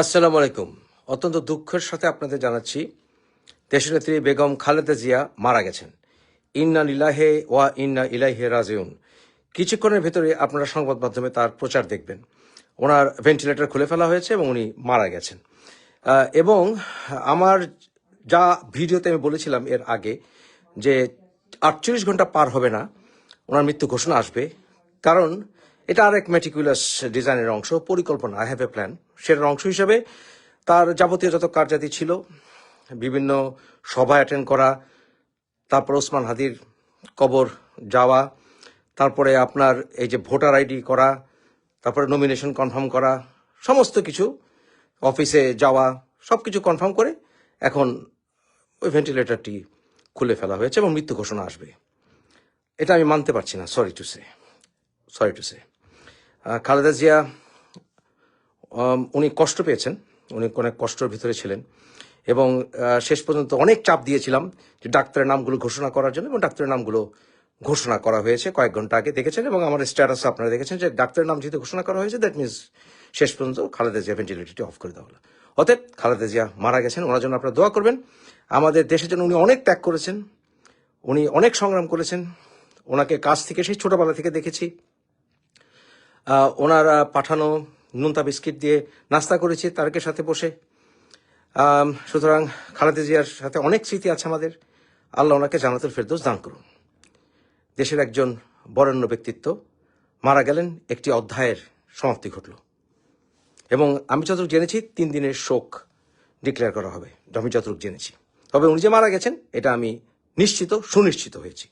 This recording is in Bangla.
আসসালামু আলাইকুম। অত্যন্ত দুঃখের সাথে আপনাদের জানাচ্ছি দেশনেত্রী বেগম খালেদা জিয়া মারা গেছেন। ইন্না লিলাহে ওয়া ইন্না ইলাইহে রাজিউন। কিছুক্ষণের ভেতরে আপনারা সংবাদ মাধ্যমে তার প্রচার দেখবেন। ওনার ভেন্টিলেটর খুলে ফেলা হয়েছে এবং উনি মারা গেছেন। এবং আমার যা ভিডিওতে আমি বলেছিলাম এর আগে যে আটচল্লিশ ঘণ্টা পার হবে না, ওনার মৃত্যু ঘোষণা আসবে। কারণ এটা আরেক মেটিকুলাস ডিজাইনের অংশ, পরিকল্পনা আই হ্যাভ এ প্ল্যান সেটার অংশ হিসেবে তার যাবতীয় যত কার্যাদি ছিল, বিভিন্ন সভা অ্যাটেন্ড করা, তারপর ওসমান হাদির কবর যাওয়া, তারপরে আপনার এই যে ভোটার আইডি করা, তারপরে নমিনেশন কনফার্ম করা, সমস্ত কিছু অফিসে যাওয়া সব কিছু কনফার্ম করে এখন ওই ভেন্টিলেটরটি খুলে ফেলা হয়েছে এবং মৃত্যু ঘোষণা আসবে। এটা আমি মানতে পারছি না sorry to say sorry to say Khaleda Zia উনি কষ্ট পেয়েছেন। উনি অনেক কষ্টের ভিতরে ছিলেন। এবং শেষ পর্যন্ত অনেক চাপ দিয়েছিলাম যে ডাক্তারের নামগুলো ঘোষণা করার জন্য এবং ডাক্তারের নামগুলো ঘোষণা করা হয়েছে কয়েক ঘণ্টা আগে দেখেছেন এবং আমার স্ট্যাটাস আপনারা দেখেছেন যে ডাক্তারের নাম যেহেতু ঘোষণা করা হয়েছে দ্যাট মিনস শেষ পর্যন্ত খালেদা জিয়া ভেন্টিলেটরটি অফ করে দেওয়া হলো। অতএব খালেদা জিয়া মারা গেছেন, ওনার জন্য আপনারা দোয়া করবেন। আমাদের দেশের জন্য উনি অনেক ত্যাগ করেছেন, উনি অনেক সংগ্রাম করেছেন। ওনাকে কাছ থেকে, সেই ছোটোবেলা থেকে দেখেছি। ওনার পাঠানো নুনতা বিস্কিট দিয়ে নাস্তা করেছি, তারকের সাথে বসে। সুতরাং খালেদা জিয়ার সাথে অনেক স্মৃতি আছে আমাদের। আল্লাহ ওনাকে জানাতুল ফেরদৌস দান করুন। দেশের একজন বরেণ্য ব্যক্তিত্ব মারা গেলেন, একটি অধ্যায়ের সমাপ্তি ঘটল। এবং আমি যতটুকু জেনেছি, তিন দিনের শোক ডিক্লেয়ার করা হবে। আমি যতটুকু জেনেছি। তবে উনি যে মারা গেছেন, এটা আমি নিশ্চিত, সুনিশ্চিত হয়েছি।